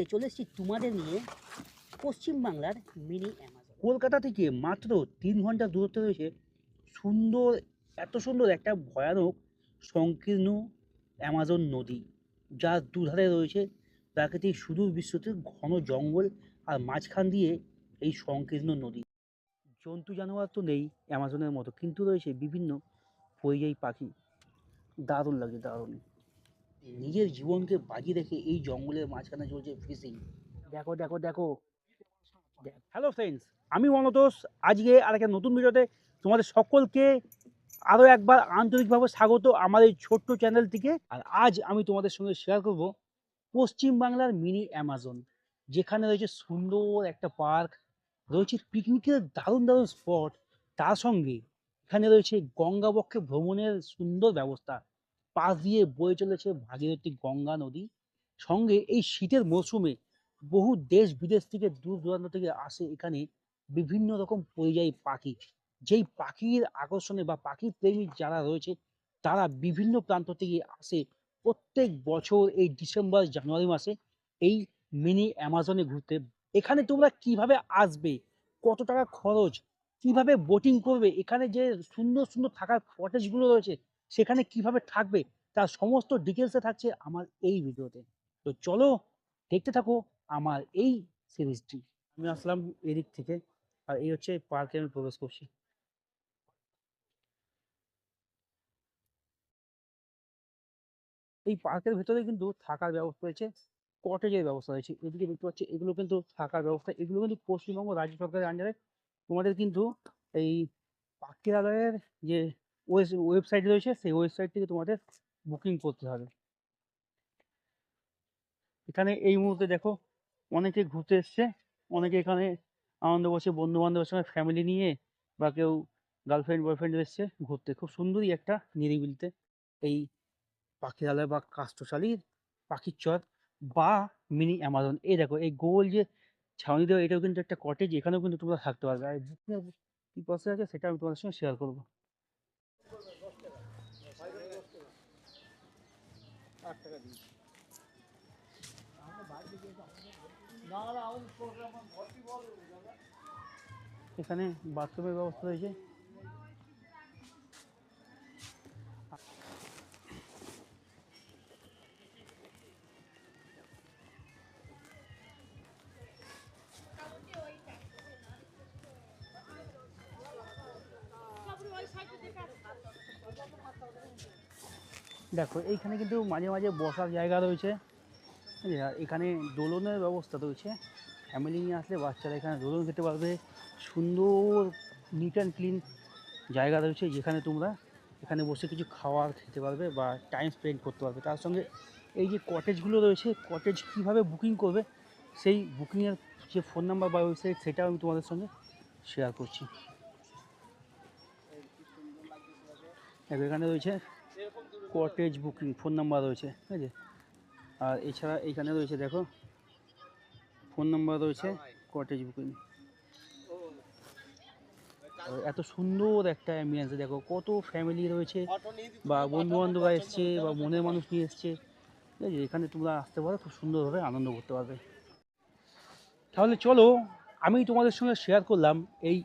মুহূর্তে চলে এসেছি তোমাদের নিয়ে পশ্চিমবাংলার মিনি অ্যামাজন। কলকাতা থেকে মাত্র তিন ঘণ্টা দূরত্বে রয়েছে। সুন্দর, এত সুন্দর একটা ভয়ানক, সংকীর্ণ অ্যামাজন নদী যার দুধারে রয়েছে। প্রাকৃতিক সুদূর বিশ্বতে ঘন জঙ্গল আর মাঝখান দিয়ে এই সংকীর্ণ নদী। জন্তু জানোয়ার তো নেই অ্যামাজনের মতো, কিন্তু রয়েছে বিভিন্ন পরিযায়ী পাখি। দারুণ লাগে দারুণ। নিজের জীবনকে বাজি রেখে এই জঙ্গলের মাঝখানে চলছে ফিশিং দেখো দেখো দেখো। হ্যালো ফ্রেন্ডস আমি মনতোষ। আজকে আর একটা নতুন ভিডিওতে তোমাদের সকলকে আরও একবার আন্তরিকভাবে স্বাগত আমার এই ছোট্ট চ্যানেল থেকে। আর আজ আমি তোমাদের সঙ্গে শেয়ার করব পশ্চিমবাংলার মিনি অ্যামাজন যেখানে রয়েছে সুন্দর একটা পার্ক রয়েছে পিকনিকের দারুণ দারুণ স্পট তার সঙ্গে এখানে রয়েছে গঙ্গাবক্ষে ভ্রমণের সুন্দর ব্যবস্থা। পাশ দিয়ে বয়ে চলেছে ভাগীরথী গঙ্গা নদী। সঙ্গে এই শীতের মরশুমে বহু দেশ বিদেশ থেকে দূর দূরান্ত থেকে আসে এখানে বিভিন্ন রকম পরিযায়ী পাখি। যেই পাখির আকর্ষণে বা পাখি প্রেমী যারা রয়েছে, তারা বিভিন্ন প্রান্ত থেকে আসে। প্রত্যেক বছর এই ডিসেম্বর, জানুয়ারি মাসে এই মিনি অ্যামাজনে ঘুরতে। এখানে তোমরা কীভাবে আসবে? কত টাকা খরচ? কীভাবে বোটিং করবে? এখানে যে সুন্দর সুন্দর থাকার কটেজগুলো রয়েছে সেখানে কীভাবে থাকবে, তার সমস্ত ডিটেলসে থাকছে আমার এই ভিডিওতে তো। চলো দেখতে থাকো আমার এই সিরিজটি আমি আসলাম এদিক থেকে, আর এই হচ্ছে পার্কে আমি প্রবেশ করছি। এই পার্কের ভেতরে কিন্তু থাকার ব্যবস্থা রয়েছে কটেজের ব্যবস্থা রয়েছে। এদিকে দেখতে পাচ্ছি, এগুলো কিন্তু থাকার ব্যবস্থা। এগুলো কিন্তু পশ্চিমবঙ্গ রাজ্য সরকারের আন্ডারে তোমাদের কিন্তু এই পাখিরালয়ের যে ওয়েবসাইট রয়েছে, সেই ওয়েবসাইট থেকে তোমাদের বুকিং করতে হবে। এখানে এই মুহূর্তে দেখো, অনেকে ঘুরতে এসছে, অনেকে এখানে আনন্দ বসে বন্ধু বান্ধবের সঙ্গে ফ্যামিলি নিয়ে বা কেউ গার্লফ্রেন্ড বয়ফ্রেন্ড এসছে ঘুরতে। খুব সুন্দরই একটা নিরিবিলিতে এই পাখিরালয় বা কাষ্টশালীর পাখির চর বা মিনি অ্যামাজন এই দেখো, এই গোল যে ছাউনি দেওয়া, এটাও কিন্তু একটা কটেজ এখানেও কিন্তু তোমরা থাকতে পারবে। আর বুকিং কী আছে, সেটা আমি তোমাদের সঙ্গে শেয়ার করব। এখানে বাথরুমের ব্যবস্থা রয়েছে। দেখো এইখানে কিন্তু মাঝে মাঝে বসার জায়গা রয়েছে। এখানে দোলনের ব্যবস্থা রয়েছে ফ্যামিলি নিয়ে আসলে বাচ্চারা এখানে দোলন খেতে পারবে। সুন্দর নিট অ্যান্ড ক্লিন জায়গা রয়েছে যেখানে তোমরা এখানে বসে কিছু খাওয়ার খেতে পারবে বা টাইম স্পেন্ড করতে পারবে। তার সঙ্গে এই যে কটেজগুলো রয়েছে কটেজ কীভাবে বুকিং করবে, সেই বুকিংয়ের যে ফোন নাম্বার বা ওয়েবসাইট সেটাও আমি তোমাদের সঙ্গে শেয়ার করছি। এখানে রয়েছে কটেজ বুকিং ফোন নাম্বার রয়েছে, ঠিক আছে? আর এছাড়া এইখানে রয়েছে, দেখো, ফোন নাম্বার রয়েছে কটেজ বুকিং এত সুন্দর একটা অ্যাম্বিয়েন্স দেখো, কত ফ্যামিলি রয়েছে, বা বন্ধু বান্ধবরা এসছে, বা মনের মানুষ নিয়ে এসছে। ঠিক আছে এখানে তোমরা আসতে পারো, খুব সুন্দরভাবে আনন্দ করতে পারবে। তাহলে চলো, আমি তোমাদের সঙ্গে শেয়ার করলাম এই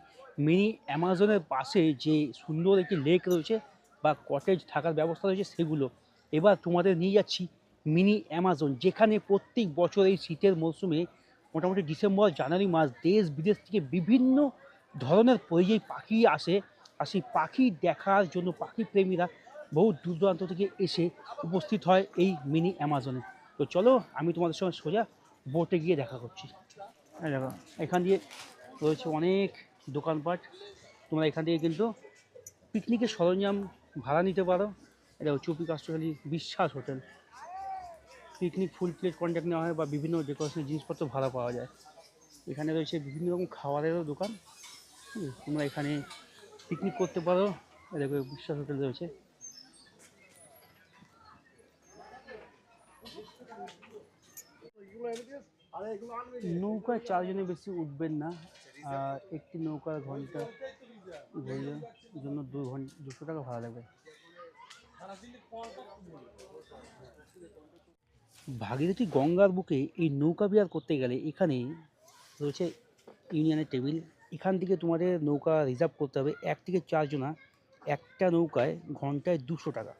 মিনি অ্যামাজনের পাশে যে সুন্দর একটি লেক রয়েছে, বা কটেজ থাকার ব্যবস্থা রয়েছে, সেগুলো। এবার তোমাদের নিয়ে যাচ্ছি মিনি অ্যামাজন, যেখানে প্রত্যেক বছর এই শীতের মরশুমে মোটামুটি ডিসেম্বর, জানুয়ারি মাস দেশ বিদেশ থেকে বিভিন্ন ধরনের পরিযায়ী পাখি আসে আর সেই পাখি দেখার জন্য পাখি প্রেমীরা বহু দূর দূরান্ত থেকে এসে উপস্থিত হয় এই মিনি অ্যামাজনে। তো চলো, আমি তোমাদের সঙ্গে সোজা বোটে গিয়ে দেখা করছি। এই দেখো, এখান দিয়ে রয়েছে অনেক দোকানপাট। তোমরা এখান থেকে কিন্তু পিকনিকের সরঞ্জাম ভাড়া নিতে পারো। এটা Chupi Kastakhali Biswas hotel picnic full plate contact নেওয়া হয় বা বিভিন্ন ডেকোরেশনের জিনিসপত্র ভাড়া পাওয়া যায়। এখানে রয়েছে বিভিন্ন রকম খাবারেরও দোকান। তোমরা এখানে পিকনিক করতে পারো। দেখো বিশ্বাস হোটেল রয়েছে। নৌকায় চারজনের বেশি উঠবেন না। আর একটি নৌকার ঘণ্টা জন্য দু ঘণ্টা, দুশো টাকা ভাড়া লাগবে। ভাগীরথী গঙ্গার বুকে এই নৌকা বিহার করতে গেলে এখানে রয়েছে ইউনিয়নের টেবিল। এখান থেকে তোমাদের নৌকা রিজার্ভ করতে হবে এক থেকে চারজনা একটা নৌকায় ঘন্টায় দুশো টাকা।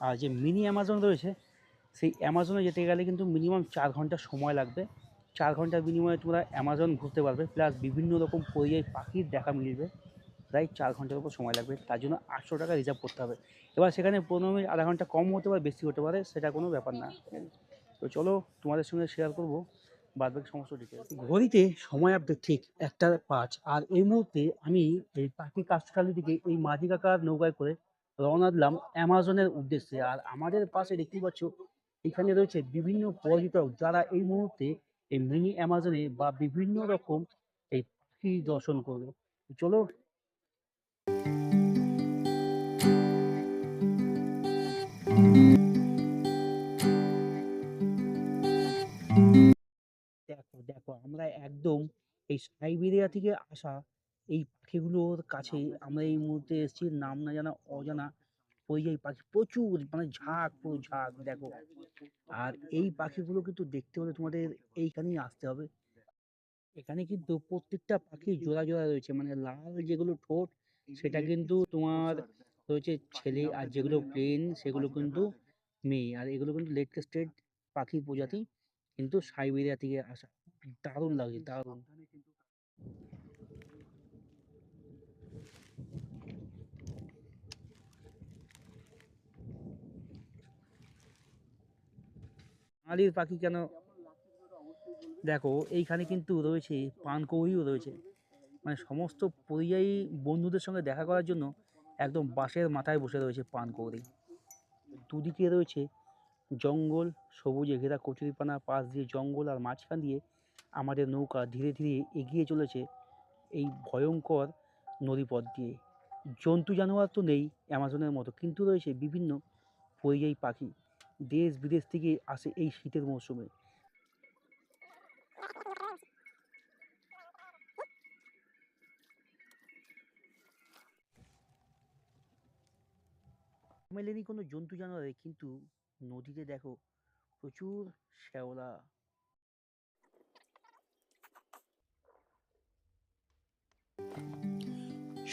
আর যে মিনি অ্যামাজন রয়েছে, সেই অ্যামাজনে যেতে গেলে কিন্তু মিনিমাম চার ঘণ্টা সময় লাগবে। চার ঘণ্টার বিনিময়ে তোমরা অ্যামাজন ঘুরতে পারবে প্লাস বিভিন্ন রকম পরিযায়ী পাখির দেখা মিলবে। প্রায় চার ঘণ্টার উপর সময় লাগবে, তার জন্য আটশো টাকা রিজার্ভ করতে হবে। এবার সেখানে পনেরো মিনিট, আধা ঘণ্টা কম হতে পারে, বেশি হতে পারে, সেটা কোনো ব্যাপার না। তো চলো তোমাদের সঙ্গে শেয়ার করব বাদ বাকি সমস্ত ডিটেলস ঘড়িতে সময় আপডেট ঠিক একটা পাঁচ, আর এই মুহূর্তে আমি এই পাখি কাস্টখালি থেকে এই মাঝি কাকার নৌকায় করে রওনা দিলাম অ্যামাজনের উদ্দেশ্যে। আর আমাদের পাশে দেখতেই পাচ্ছ, এখানে রয়েছে বিভিন্ন পর্যটক যারা এই মুহূর্তে এই মিনি অ্যামাজনে বা বিভিন্ন রকম এই পাখি দর্শন করবে। চলো। দেখো দেখো, আমরা একদম এই সাইবেরিয়া থেকে আসা এই পাখিগুলোর কাছে আমরা এই মুহূর্তে এসেছি। নাম না জানা, অজানা পরিযায়ী পাখি। প্রচুর মানে ঝাঁক, পুরো ঝাঁক, দেখো। আর এই পাখিগুলো কিন্তু দেখতে হলে তোমাদের এইখানেই আসতে হবে। এখানে কিন্তু প্রত্যেকটা পাখি জোড়া জোড়া রয়েছে মানে লাল যেগুলো ঠোঁট, সেটা কিন্তু তোমার রয়েছে ছেলে, আর যেগুলো প্লেন, সেগুলো কিন্তু মেয়ে। আর এগুলো কিন্তু লেটেস্টেড পাখি প্রজাতি। কিন্তু সাইবেরিয়া থেকে আসা দারুণ লাগে দারুণ। বাঙালির পাখি কেন দেখো এইখানে কিন্তু রয়েছে পানকৌড়িও রয়েছে। মানে সমস্ত পরিযায়ী বন্ধুদের সঙ্গে দেখা করার জন্য একদম বাঁশের মাথায় বসে রয়েছে পানকৌড়ি দুদিকে রয়েছে জঙ্গল, সবুজে ঘেরা কচুরিপানা পাশ দিয়ে জঙ্গল আর মাঝখান দিয়ে আমাদের নৌকা ধীরে ধীরে এগিয়ে চলেছে এই ভয়ঙ্কর নদীপথ দিয়ে। জন্তু জানোয়ার তো নেই অ্যামাজনের মতো, কিন্তু রয়েছে বিভিন্ন পরিযায়ী পাখি। দেশ বিদেশ থেকে আসে এই শীতের মৌসুমে। মেলেনি কোনো জন্তু জানোয়ারে, কিন্তু নদীতে দেখো প্রচুর শ্যাওলা।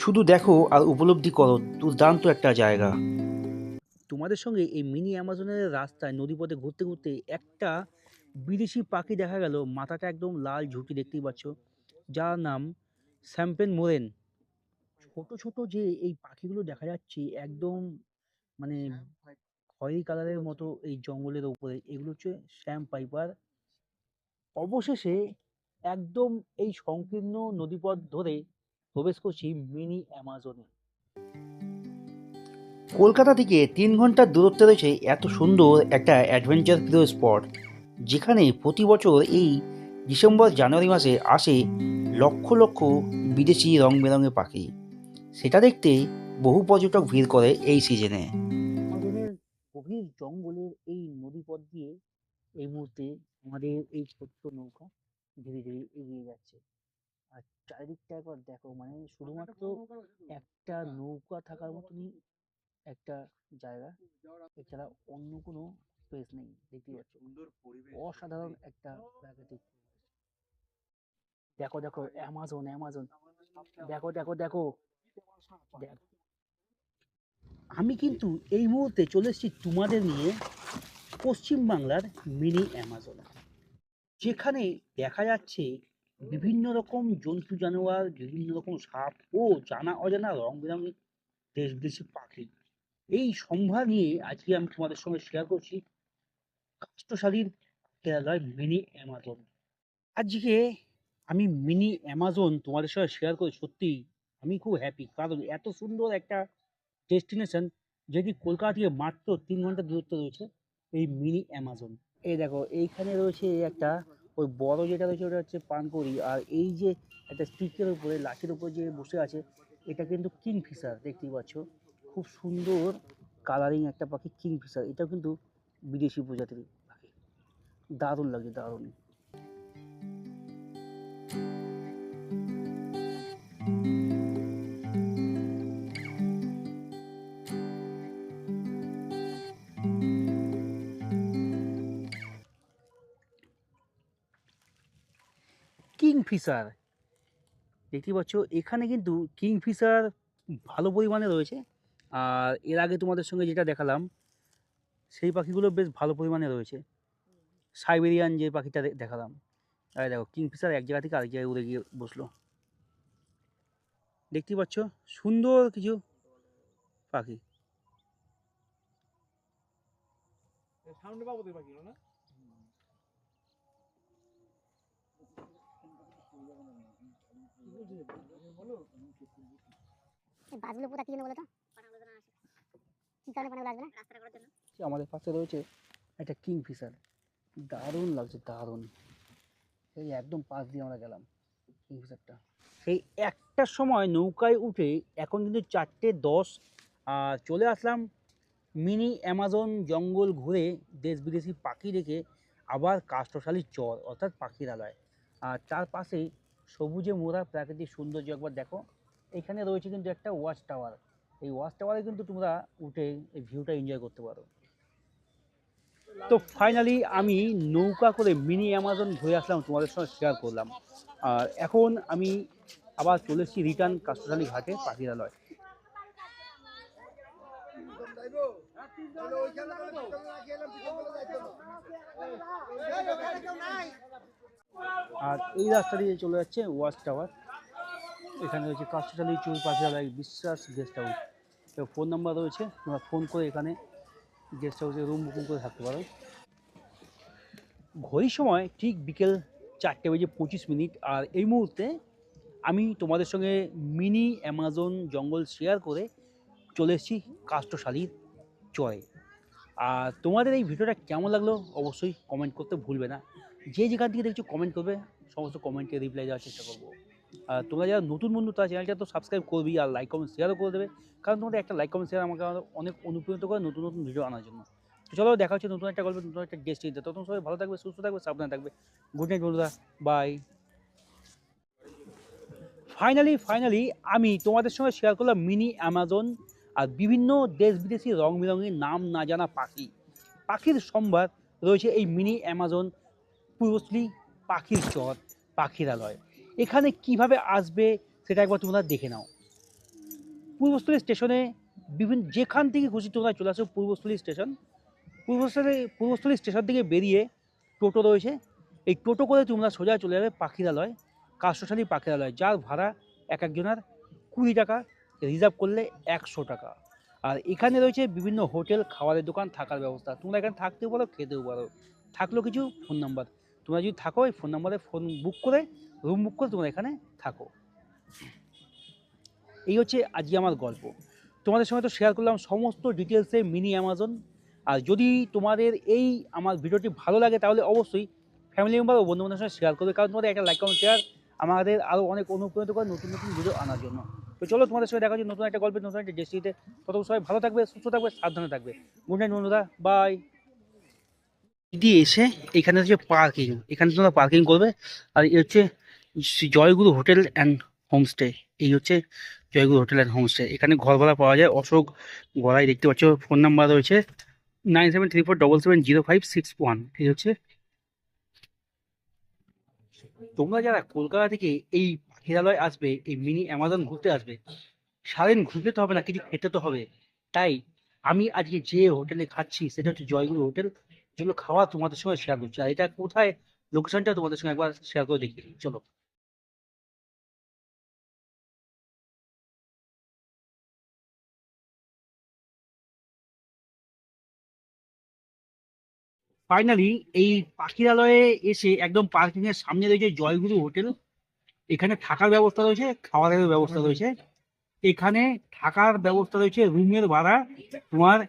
শুধু দেখো আর উপলব্ধি করো দুর্দান্ত একটা জায়গা। তোমাদের সঙ্গে এই মিনি অ্যামাজনের রাস্তায় নদীপথে ঘুরতে ঘুরতে একটা বিদেশি পাখি দেখা গেল মাথাটা একদম লাল ঝুঁটি দেখতেই পাচ্ছ যার নাম স্যাম্পেন মোরেন। ছোট ছোট যে এই পাখিগুলো দেখা যাচ্ছে একদম মানে খয়েরি কালারের মতো এই জঙ্গলের উপরে। এগুলো হচ্ছে শ্যাম পাইপার। অবশেষে একদম এই সংকীর্ণ নদীপথ ধরে প্রবেশ করছি মিনি অ্যামাজনে। কলকাতা থেকে তিন ঘণ্টার দূরত্বে রয়েছে এত সুন্দর একটা অ্যাডভেঞ্চার প্রিয় স্পট যেখানে প্রতি বছর এই ডিসেম্বর, জানুয়ারি মাসে আসে লক্ষ লক্ষ বিদেশি রং বেরঙের পাখি। সেটা দেখতে বহু পর্যটক ভিড় করে এই সিজনে গভীর জঙ্গলের এই নদীপথ দিয়ে এই মুহূর্তে আমাদের এই ছোট্ট নৌকা ধীরে ধীরে এগিয়ে যাচ্ছে। আর চারিদিকটা একবার দেখো মানে শুধুমাত্র একটা নৌকা থাকার মতনই একটা জায়গা। এছাড়া অন্য কোনো স্পেস নেই, দেখতেই পাচ্ছ। অসাধারণ একটা প্রাকৃতিক দেখো দেখো অ্যামাজন অ্যামাজন দেখো দেখো দেখো। দেখ আমি কিন্তু এই মুহূর্তে চলে এসেছি তোমাদের নিয়ে পশ্চিমবাংলার মিনি অ্যামাজন যেখানে দেখা যাচ্ছে বিভিন্ন রকম জন্তু জানোয়ার, বিভিন্ন রকম সাপ ও জানা অজানা রং বেরঙের দেশ বিদেশি পাখি। এই সম্ভার নিয়ে আজকে আমি তোমাদের সঙ্গে শেয়ার করছি কাষ্টশালীর কেরালার মিনি অ্যামাজন। আজকে আমি মিনি অ্যামাজন তোমাদের সঙ্গে শেয়ার করে, সত্যি আমি খুব হ্যাপি কারণ এত সুন্দর একটা ডেস্টিনেশন যেটি কলকাতা থেকে মাত্র তিন ঘণ্টা দূরত্ব রয়েছে, এই মিনি অ্যামাজন এই দেখো, এইখানে রয়েছে একটা, ওই বড় যেটা রয়েছে ওটা হচ্ছে পানকড়ি, আর এই যে একটা স্টিকের উপরে, লাঠির উপরে যে বসে আছে, এটা কিন্তু কিংফিশার দেখতেই পাচ্ছ। খুব সুন্দর কালারিং একটা পাখি কিংফিশার এটাও কিন্তু বিদেশি প্রজাতির পাখি। দারুণ লাগে দারুণ। কিংফিশার দেখতে পাচ্ছ, এখানে কিন্তু কিংফিশার ভালো পরিমাণে রয়েছে। আর এর আগে তোমাদের সঙ্গে যেটা দেখালাম, সেই পাখিগুলো বেশ ভালো পরিমাণে রয়েছে। সাইবেরিয়ান যে পাখিটা দেখালাম। আর দেখো কিংফিশার এক জায়গা থেকে আরেক জায়গায় উড়ে গিয়ে বসল। দেখতে পাচ্ছ, সুন্দর কিছু পাখি। পাবো না? কোথা কি জন্য বলো তো? আমাদের পাশে রয়েছে একটা কিংফিশার। দারুণ লাগছে, দারুণ। সেই একদম পাশ দিয়ে আমরা গেলাম কিংফিশারটা। সেই একটার সময় নৌকায় উঠে এখন কিন্তু চারটে দশ, আর চলে আসলাম মিনি অ্যামাজন জঙ্গল ঘুরে দেশ বিদেশি পাখি দেখে আবার কাষ্টশালী চর, অর্থাৎ পাখিরালয় আর চারপাশে সবুজে মোড়া প্রাকৃতিক সৌন্দর্য একবার দেখো। এখানে রয়েছে কিন্তু একটা ওয়াচ টাওয়ার। এই ওয়াচ টাওয়ারে কিন্তু তোমরা উঠে এই ভিউটা এনজয় করতে পারো। তো ফাইনালি আমি নৌকা করে মিনি অ্যামাজন ঘুরে আসলাম, তোমাদের সঙ্গে শেয়ার করলাম। আর এখন আমি আবার চলে এসেছি রিটার্ন কাষ্টশালী ঘাটে, পাখিরালয়। আর এই রাস্তা দিয়ে চলে যাচ্ছে ওয়াচ টাওয়ার। এখানে রয়েছে কাষ্টশালী চুল পাখিরালয় বিশ্বাস গেস্ট হাউস তো ফোন নাম্বার রয়েছে, তোমরা ফোন করে এখানে গেস্ট হাউসে রুম বুকিং করে থাকতে পারো। ঘড়ির সময় ঠিক বিকেল চারটে বেজে পঁচিশ মিনিট, আর এই মুহূর্তে আমি তোমাদের সঙ্গে মিনি অ্যামাজন জঙ্গল শেয়ার করে চলে এসেছি কাষ্টশালীর চরে আর তোমাদের এই ভিডিওটা কেমন লাগল অবশ্যই কমেন্ট করতে ভুলবে না। যে যেখান থেকে দেখছ কমেন্ট করবে, সমস্ত কমেন্টকে রিপ্লাই দেওয়ার চেষ্টা করব। আর তোমরা যারা নতুন বন্ধু, তারা চ্যানেলটা তো সাবস্ক্রাইব করবি আর লাইক কমেন্ট শেয়ারও করে দেবে। কারণ তোমাদের একটা লাইক কমেন্ট শেয়ার আমাকে অনেক অনুপ্রাণিত করে নতুন নতুন ভিডিও আনার জন্য। তো চলো দেখা হচ্ছে নতুন একটা গল্প, নতুন একটা গেস্ট দিতে তখন সবাই ভালো থাকবে, সুস্থ থাকবে, সাবধানে থাকবে। গুড নাইট বন্ধুরা। বাই ফাইনালি ফাইনালি আমি তোমাদের সঙ্গে শেয়ার করলাম মিনি অ্যামাজন আর বিভিন্ন দেশ বিদেশি রং বেরঙের নাম না জানা পাখি। পাখির সম্ভার রয়েছে এই মিনি অ্যামাজন পূর্বশ্রী পাখির চর পাখিরালয় এখানে কীভাবে আসবে সেটা একবার তোমরা দেখে নাও। পূর্বস্থলী স্টেশনে বিভিন্ন, যেখান থেকে খুশি তোমরা চলে আসো পূর্বস্থলী স্টেশন, পূর্বস্থলী পূর্বস্থলী স্টেশন থেকে বেরিয়ে টোটো রয়েছে। এই টোটো করে তোমরা সোজা চলে যাবে পাখিরালয় কাষ্টশালী পাখিরালয় যার ভাড়া এক একজনের কুড়ি টাকা। রিজার্ভ করলে একশো টাকা। আর এখানে রয়েছে বিভিন্ন হোটেল, খাবারের দোকান, থাকার ব্যবস্থা। তোমরা এখানে থাকতেও পারো, খেতেও পারো। থাকল কিছু ফোন নাম্বার তোমরা যদি থাকো, এই ফোন নাম্বারে ফোন বুক করে রুম বুক করে তোমরা এখানে থাকো। এই হচ্ছে আজকে আমার গল্প। তোমাদের সঙ্গে তো শেয়ার করলাম সমস্ত ডিটেলসে মিনি অ্যামাজন আর যদি তোমাদের এই আমার ভিডিওটি ভালো লাগে, তাহলে অবশ্যই ফ্যামিলি মেম্বার ও বন্ধু বান্ধবের সঙ্গে শেয়ার করবে। কারণ তোমাদের একটা লাইক কমেন্ট শেয়ার আমাদের আরও অনেক অনুপ্রাণিত করে নতুন নতুন ভিডিও আনার জন্য। তো চলো তোমাদের সঙ্গে দেখা হচ্ছে নতুন একটা গল্পের নতুন একটা ডেস্টিতে ততক্ষণ সবাই ভালো থাকবে সুস্থ থাকবে সাবধানে থাকবে। গুড নাইট বন্ধুরা বাই দিয়ে এসে এখানে হচ্ছে পার্কিং এখানে তোমরা পার্কিং করবে। আর এই হচ্ছে জয়গুরু হোটেল অ্যান্ড হোমস্টে এই হচ্ছে জয়গুরু হোটেল অ্যান্ড হোমস্টে এখানে ঘর ভাড়া পাওয়া যায় অশোক গড়াই দেখতে পাচ্ছ ফোন নাম্বার রয়েছে nine seven three four double seven zero five six one এই হচ্ছে তোমরা যারা কলকাতা থেকে এই পাখিরালয় আসবে, এই মিনি অ্যামাজন ঘুরতে আসবে। সারাদিন ঘুরতে তো হবে না, কিছু খেতে তো হবে। তাই আমি আজকে যে হোটেলে খাচ্ছি, সেটা হচ্ছে জয়গুরু হোটেল, যেগুলো খাওয়া তোমাদের সঙ্গে শেয়ার করছি। আর এটা কোথায়? লোকেশনটা তোমাদের সঙ্গে একবার শেয়ার করে দেখি। চলো। ফাইনালি এই পাখিরালয়ে এসে একদম পার্কিং এর সামনে রয়েছে জয়গুরু হোটেল। এখানে থাকার ব্যবস্থা রয়েছে খাওয়ারের ব্যবস্থা রয়েছে। এখানে থাকার ব্যবস্থা রয়েছে, রুমের ভাড়া তোমার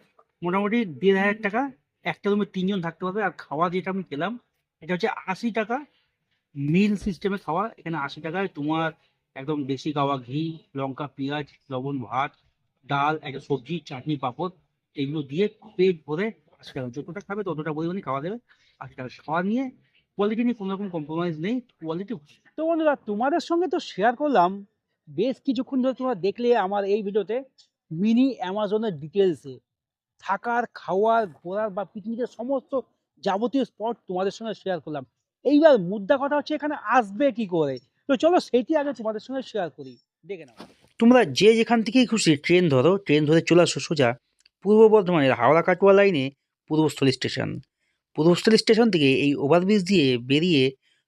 মোটামুটি দেড় হাজার টাকা। একটা রুমে তিনজন থাকতে পারবে, আর খাওয়া যেটা আমি খেলাম এটা হচ্ছে আশি টাকা। মিল সিস্টেমে খাওয়া, এখানে আশি টাকায় তোমার একদম দেশি খাওয়া ঘি, লঙ্কা, পেঁয়াজ, লবণ, ভাত, ডাল, একটা সবজি, চাটনি, পাঁপড়, এগুলো দিয়ে পেট ভরে আশি টাকা। যতটা খাবে ততটা পরিমাণে খাওয়া দেবে। আশি টাকা। খাওয়া নিয়ে কোয়ালিটি নিয়ে কোনো রকম কম্প্রোমাইজ নেই কোয়ালিটি তো বন্ধুরা তোমাদের সঙ্গে তো শেয়ার করলাম বেশ কিছুক্ষণ ধরে তোমরা দেখলে আমার এই ভিডিওতে মিনি অ্যামাজনের ডিটেলসে থাকার খাওয়ার ঘোরার বা পিকনিকের সমস্ত যাবতীয় স্পট তোমাদের সঙ্গে শেয়ার করলাম। এইবার মুদ্রা কথা হচ্ছে এখানে আসবে কি করে? তো চলো সেটি আগে তোমাদের সঙ্গে শেয়ার করি। দেখে নাও। তোমরা যে যেখান থেকেই খুশি ট্রেন ধরো ট্রেন ধরে চলে আসো সোজা পূর্ব বর্ধমানের হাওড়া কাটোয়া লাইনে পূর্বস্থলী স্টেশন পূর্বস্থলী স্টেশন থেকে এই ওভারব্রিজ দিয়ে বেরিয়ে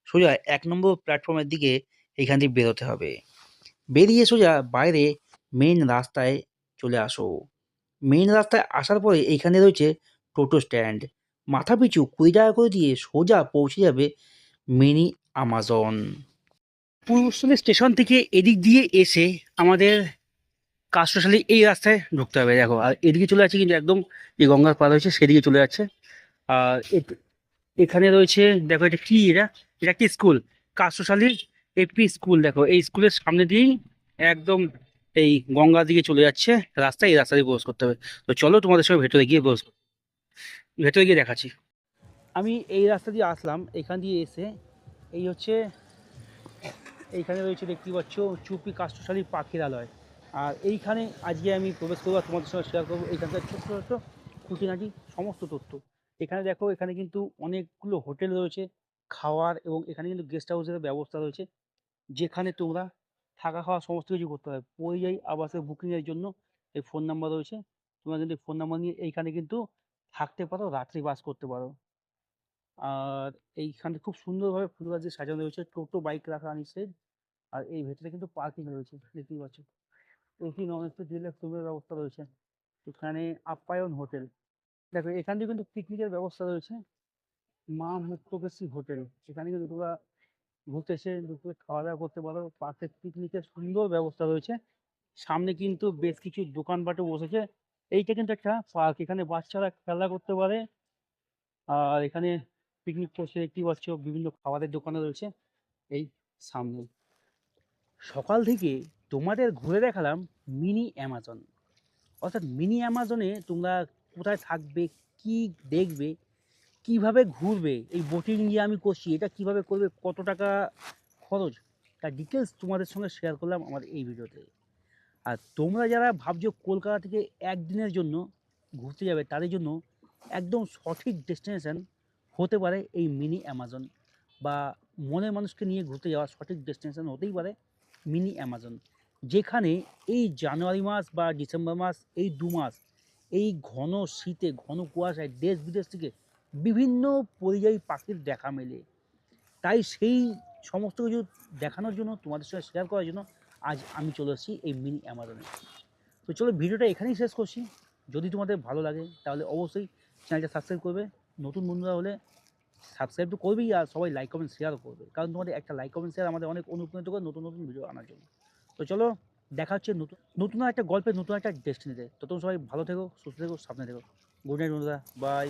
সোজা এক নম্বর প্ল্যাটফর্মের দিকে এইখান থেকে বেরোতে হবে। বেরিয়ে সোজা বাইরে মেন রাস্তায় চলে আসো। মেন রাস্তায় আসার পরে এইখানে রয়েছে টোটো স্ট্যান্ড। মাথা পিছু কুড়ি টাকা করে দিয়ে সোজা পৌঁছে যাবে মিনি আমাজন পূর্বস্থলী স্টেশন থেকে এদিক দিয়ে এসে আমাদের কাস্টশালী এই রাস্তায় ঢুকতে হবে। দেখো, আর এদিকে চলে যাচ্ছে কিন্তু একদম যে গঙ্গার পার হয়েছে সেদিকে চলে যাচ্ছে। আর এখানে রয়েছে, দেখো এটা কি, এটা এটা একটি স্কুল? কাস্টশালী এপি স্কুল, দেখো। এই স্কুলের সামনে দিয়েই একদম এই গঙ্গার দিকে চলে যাচ্ছে রাস্তা এই রাস্তা দিয়ে প্রবেশ করতে হবে। তো চলো তোমাদের সঙ্গে ভেতরে গিয়ে প্রবেশ। ভেতরে গিয়ে দেখাচ্ছি। আমি এই রাস্তা দিয়ে আসলাম, এখান দিয়ে এসে এই হচ্ছে, এইখানে রয়েছে দেখতে পাচ্ছ চুপি কাষ্টশালী পাখিরালয় আর এইখানে আজকে আমি প্রবেশ করব তোমাদের সঙ্গে শেয়ার করব। এইখানকার ছোট্ট ছোট্ট খুঁটিনাটি, সমস্ত তথ্য। এখানে দেখো, এখানে কিন্তু অনেকগুলো হোটেল রয়েছে। খাওয়ার এবং এখানে কিন্তু গেস্ট হাউসের ব্যবস্থা রয়েছে। যেখানে তোমরা থাকা খাওয়া সমস্ত কিছু করতে হবে পরিযায়ী আবাসের বুকিংয়ের জন্য এই ফোন নাম্বার রয়েছে। তোমরা কিন্তু ফোন নাম্বার নিয়ে এইখানে কিন্তু থাকতে পারো, রাত্রি বাস করতে পারো। আর এইখানে খুব সুন্দরভাবে ফুল গাছ দিয়ে সাজানো রয়েছে। টোটো বাইক রাখা নিষেধ। আর এই ভেতরে কিন্তু পার্কিং রয়েছে, দেখতেই পাচ্ছ। এসি নন এসি ডিলাক্স রুমের ব্যবস্থা রয়েছে। এখানে আপ্যায়ন হোটেল। দেখো, এখান থেকে কিন্তু পিকনিকের ব্যবস্থা রয়েছে। মা মুক্তকেশী হোটেল। এখানে কিন্তু তোমরা ঘুরতে এসে দুপুরে খাওয়া দাওয়া করতে পারো। পাশে পিকনিকের সুন্দর ব্যবস্থা রয়েছে। সামনে কিন্তু বেশ কিছু দোকানপাটও বসেছে। এইটা কিন্তু একটা পার্ক এখানে বাচ্চারা খেলা করতে পারে। আর এখানে পিকনিক করছে দেখতেই পাচ্ছ, বিভিন্ন খাবারের দোকানও রয়েছে এই সামনে। সকাল থেকে তোমাদের ঘুরে দেখালাম মিনি অ্যামাজন অর্থাৎ মিনি অ্যামাজনে তোমরা কোথায় থাকবে, কি দেখবে, কীভাবে ঘুরবে, এই বোটিং নিয়ে আমি করছি, এটা কীভাবে করবে, কত টাকা খরচ, তার ডিটেলস তোমাদের সঙ্গে শেয়ার করলাম আমার এই ভিডিওতে। আর তোমরা যারা ভাবছ কলকাতা থেকে একদিনের জন্য ঘুরতে যাবে, তাদের জন্য একদম সঠিক ডেস্টিনেশান হতে পারে এই মিনি অ্যামাজন বা মনের মানুষকে নিয়ে ঘুরতে যাওয়া সঠিক ডেস্টিনেশান হতেই পারে মিনি অ্যামাজন যেখানে এই জানুয়ারি মাস বা ডিসেম্বর মাস, এই দু মাস এই ঘন শীতে, ঘন কুয়াশায় দেশ বিদেশ থেকে বিভিন্ন পরিযায়ী পাখির দেখা মেলে। তাই সেই সমস্ত কিছু দেখানোর জন্য, তোমাদের সঙ্গে শেয়ার করার জন্য আজ আমি চলে এসেছি এই মিনি অ্যামাজনে তো চলো ভিডিওটা এখানেই শেষ করছি। যদি তোমাদের ভালো লাগে, তাহলে অবশ্যই চ্যানেলটা সাবস্ক্রাইব করবে। নতুন বন্ধুরা হলে সাবস্ক্রাইব তো করবেই আর সবাই লাইক কমেন্ট শেয়ারও করবে। কারণ তোমাদের একটা লাইক কমেন্ট শেয়ার আমাদের অনেক অনুপ্রাণিত করে নতুন নতুন ভিডিও আনার জন্য। তো চলো দেখা হচ্ছে নতুন নতুন একটা গল্পের নতুন একটা ডেস্টিনিতে ততক্ষণ সবাই ভালো থেকো, সুস্থ থেকো সামনে থেকো। গুড নাইট বন্ধুরা। বাই